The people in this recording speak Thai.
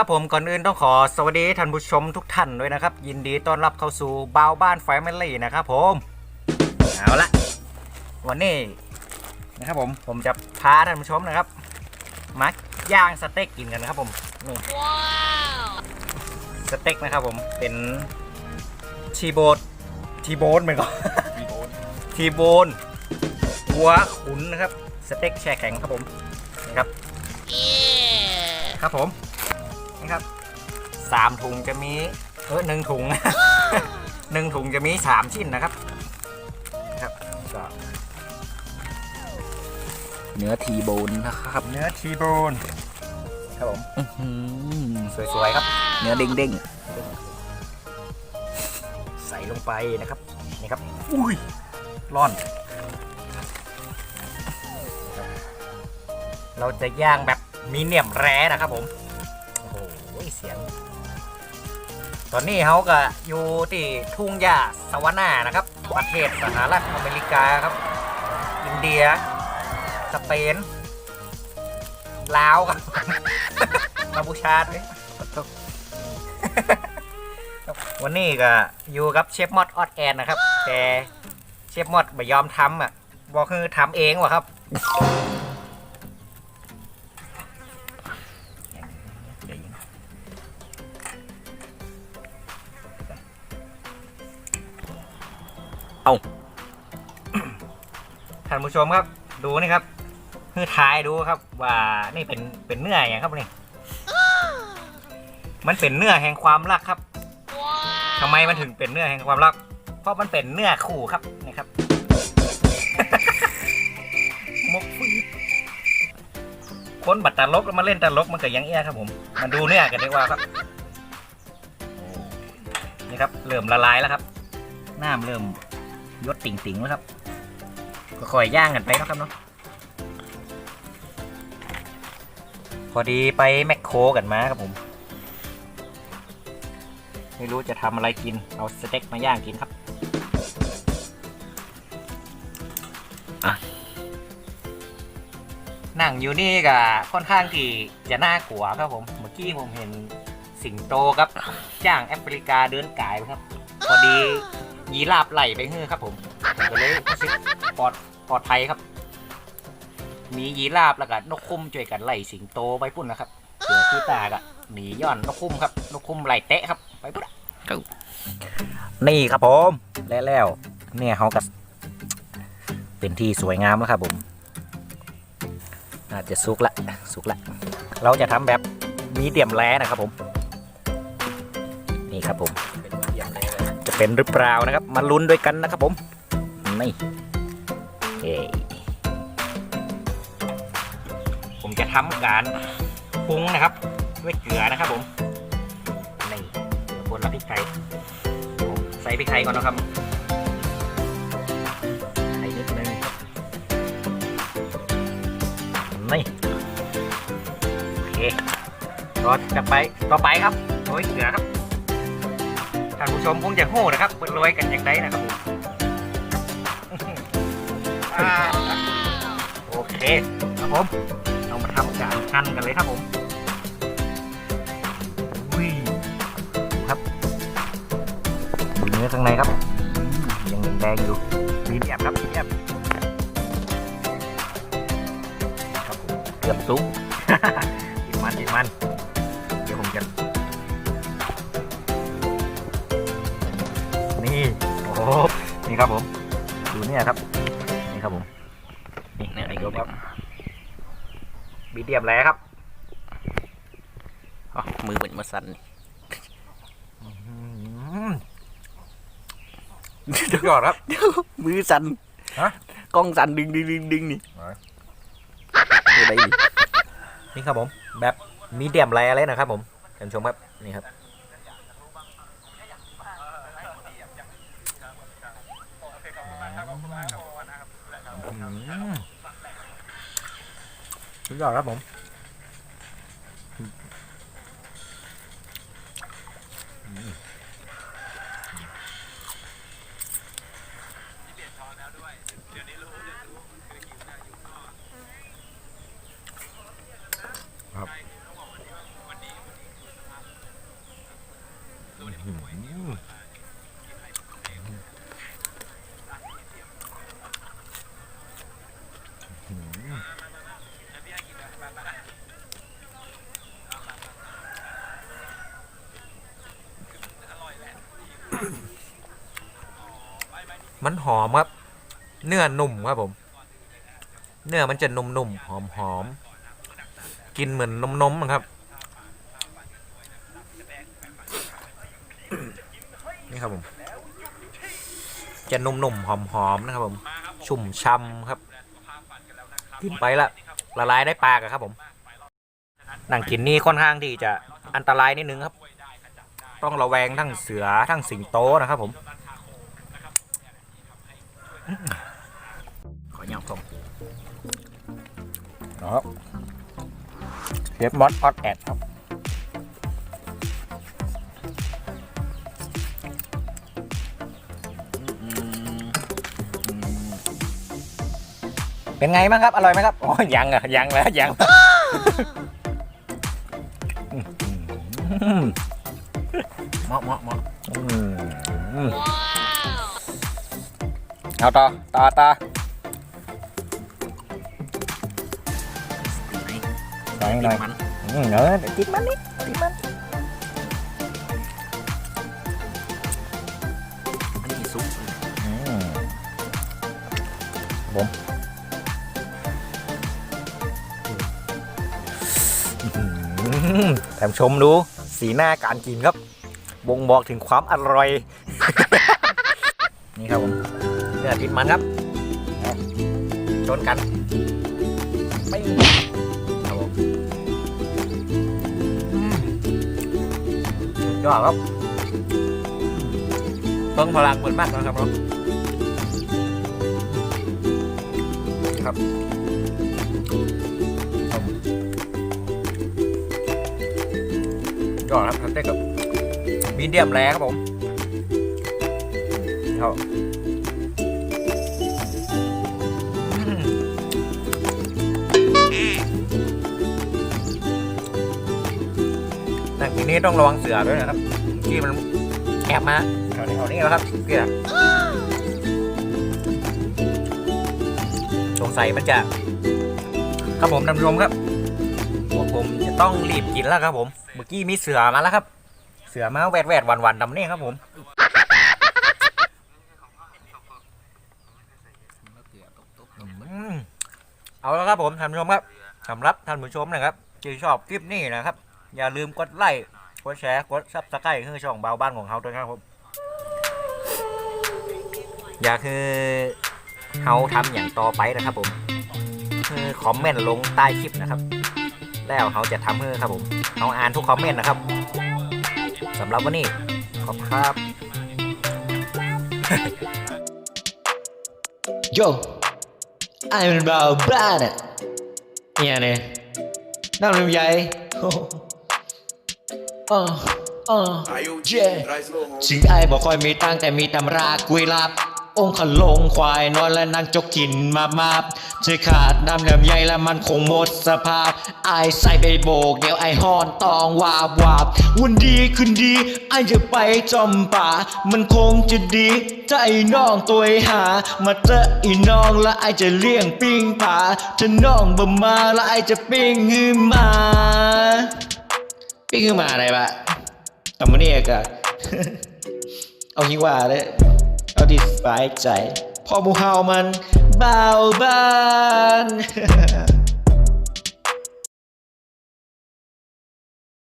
ครับผมก่อนอื่นต้องขอสวัสดีท่านผู้ชมทุกท่านด้วยนะครับ ยินดีต้อนรับเข้าสู่บาวบ้านแฟมิลี่นะครับผมเอาละวันนี้นะครับผมผมจะพาท่านผู้ชมนะครับมาย่างสเต็กกินกันนะครับผมนี่สเต็กนะครับผมเป็นทีโบนทีโบนเหมือนกันทีโบนหัวขุนนะครับ สเต็กแช่แข็งครับผมนะครับครับผมนี่ ครับสามถุงจะมีเออหนึ่งถุงหนึ่งถุงจะมีสามชิ้นนะครับนะครับก็เนื้อทีโบนนะครับ เนื้อทีโบนครับผมสวยๆครับ เนื้อเด้งๆใส่ลงไปนะครับนี่ครับอุ้ยร้อนเราจะย่างแบบมีเนียมแร้นะครับผม โอ้โหเสียง ตอนนี้เขาก็อยู่ที่ทุ่งหญ้าสวานานะครับ ประเทศสหรัฐอเมริกาครับ อินเดีย สเปน ลาวครับกัมพูชาด้วยวันนี้ก็อยู่กับเชฟมอดออดแอนนะครับ แต่เชฟมอดไม่ยอมทำอะบอกคือทำเองว่ะครับ เอาท่านผู้ชมครับ ดูนี่ครับ คือทายดูครับ ว่านี่เป็นเป็นเนื้ออย่างครับนี่มันเป็นเนื้อแห่งความรักครับทำไมมันถึงเป็นเนื้อแห่งความรัก เพราะมันเป็นเนื้อคู่ครับนี่ครับมกฟื้นคนบัตรตลกแล้วมาเล่นตลกมันก็ยังเอี้ยครับผมมาดูเนื้อกันดีกว่าครับโอ้นี่ครับเริ่มละลายแล้วครับน้ำเริ่ม ยดติ่งๆแล้วครับก็ค่อยย่างกันไปนะครับเนาะพอดีไปแมคโครกันมาครับผม ไม่รู้จะทำอะไรกิน เอาสเต็กมาย่างกินครับอะนั่งอยู่นี่ก็ค่อนข้างที่จะน่ากลัวครับผม เมื่อกี้ผมเห็นสิงโตครับ จ้างแอฟริกาเดินกายครับ พอดี ยีราบไหลไปเฮือครับผมผมก็เลยรู้สึกปลอดปลอดภัยครับ มียีราบแล้วก็นกคุ้มช่วยกันไล่สิงโตไปพุ่นนะครับเสือคือตากะหนีย่อนนกคุ้มครับ นกคุ้มไล่เตะครับไปพุ่นอะนี่ครับผมแล้วแล้วเนี่ยเขาก็เป็นที่สวยงามแล้วครับผมอาจจะสุกละสุกละ เราจะทำแบบมีเดียมแล้นะครับผม นี่ครับผม จะเป็นหรือเปล่านะครับ มาลุ้นด้วยกันนะครับผมนี่เอ้ผมจะทำการปรุงนะครับ ด้วยเกลือนะครับผมนี่เกลือป่นและพริกไทยผมใส่พริกไทยก่อนนะครับใส่นิดนึงนี่โอเคต่อจะไปต่อไปครับโรยเกลือครับ ท่านผู้ชมคงจะโห่นะครับเป็นรวยกันอย่างไรนะครับผมอ่าโอเคครับผมเรามาทำการหั่นกันเลยครับผมอุ้ยครับดูเนื้อข้างในครับอืมยังแดงๆอยู่มีเดียมครับมีเดียมครับผมเกือบสุกติดมันติดมัน โอ้โหนี่ครับผมดูเนี่ยครับ นี่ครับผม นี่เนี่ยนี่ครับบีเดียมแล้วครับอ๋อมือเหมือนมาสั่นนี่สุดยอดครับ มือสั่นฮะกล้องสั่นดึงดึงดึงดึงนี่ไหนอะไรนี่นี่ครับผม แบบมีเดียมแรเลยนะครับผมท่านผู้ชมครับ นี่ครับ สุดยอดครับผมครับมัันหอมครับ เนื้อนุ่มครับผม เนื้อมันจะนุ่มๆหอมๆกินเหมือนนมๆนะครับ นี่ครับผม จะนุ่มๆหอมๆนะครับผม ชุ่มช่ำครับกินไปละละลายได้ปากอะครับผมหนังกินนี่ค่อนข้างที่จะอันตรายนิดนึงครับ ต้องระแวงทั้งเสือทั้งสิงโตนะครับผม ขอยำส้มครับเชฟมอสออดแอดครับอืมอืมเป็นไงบ้างครับ อร่อยไหมครับอ๋อยังอะยังแล้วยังอืมเหมาะเหมาะเหมาะอืม เอาต่อต่อต่อไหนหน่อยหน่อยมันอืมเออติดมันนิดติดมันอันนี้ซุปอืมผมอื้อหือแถมชมดูสีหน้าการกินครับ บ่งบอกถึงความอร่อย นี่ครับผมเนื้อติดมันครับชนกันไปครับผมยอดครับเพิ่งพลังเปิดมากนะครับเนาะครับยอดครับทำได้กับมีเดียมแรงครับผม นี้ต้องระวังเสือด้วยนะครับที่มันแอบมาแถวนี้แถวนี้แล้วครับเกลือสงสัยมันจะครับผมนผู้ชมครับพวกผมจะต้องรีบกินแล้วครับ ผม เมื่อกี้มีเสือมาแล้วครับ เสือมาแวดแวดวันวันๆดำนี่ครับผมเอาแล้วครับผมท่านผู้ชมครับสำหรับท่านผู้ชมนะครับที่ชอบคลิปนี้นะครับ อย่าลืมกดไลค์ ดแชร์กดซับสไครต์คือช่องเบาบ้านของเขาด้วยครับผมอยากคือเขาทำอย่างต่อไปนะครับผมคือคอมเมนต์ลงใต้คลิปนะครับ แล้วเขาจะทำเพื่อครับผมเขาอ่านทุกคอมเมนต์นะครับสำหรับวันนี้ขอบคุณครับโยไอ้มันเบาบ้าเนี่ยเนี่ยเนี่ยน้ำลำ ไยโอ้โอ้โอ้เย่ถึงไอ้บอกคอยมีตังค์แต่มีตำรากุยลับ องค์ขลงควายนอนและนั่งจกกินมามาบเธอขาดน้ำลำไยแล้วมันคงหมดสภาพไอ้ใส่ไปโบกเดี๋ยวไอ้ฮอนตองวาบวาบวันดีคืนดีไอ้จะไปจอมป่า มันคงจะดีถ้าไอ้น้องตัวไอ้หา มาเจอไอ้น้องแล้วไอ้จะเลี้ยงปิ้งป่าถ้าน้องบ่มาแล้วไอ้จะปิ้งฮือมา ปิ้งฮือมาอะไรปะทำมันนี่กะเอาฮิว่าเลยเอาดีสบายใจ พอมูเฮามันเบาบาน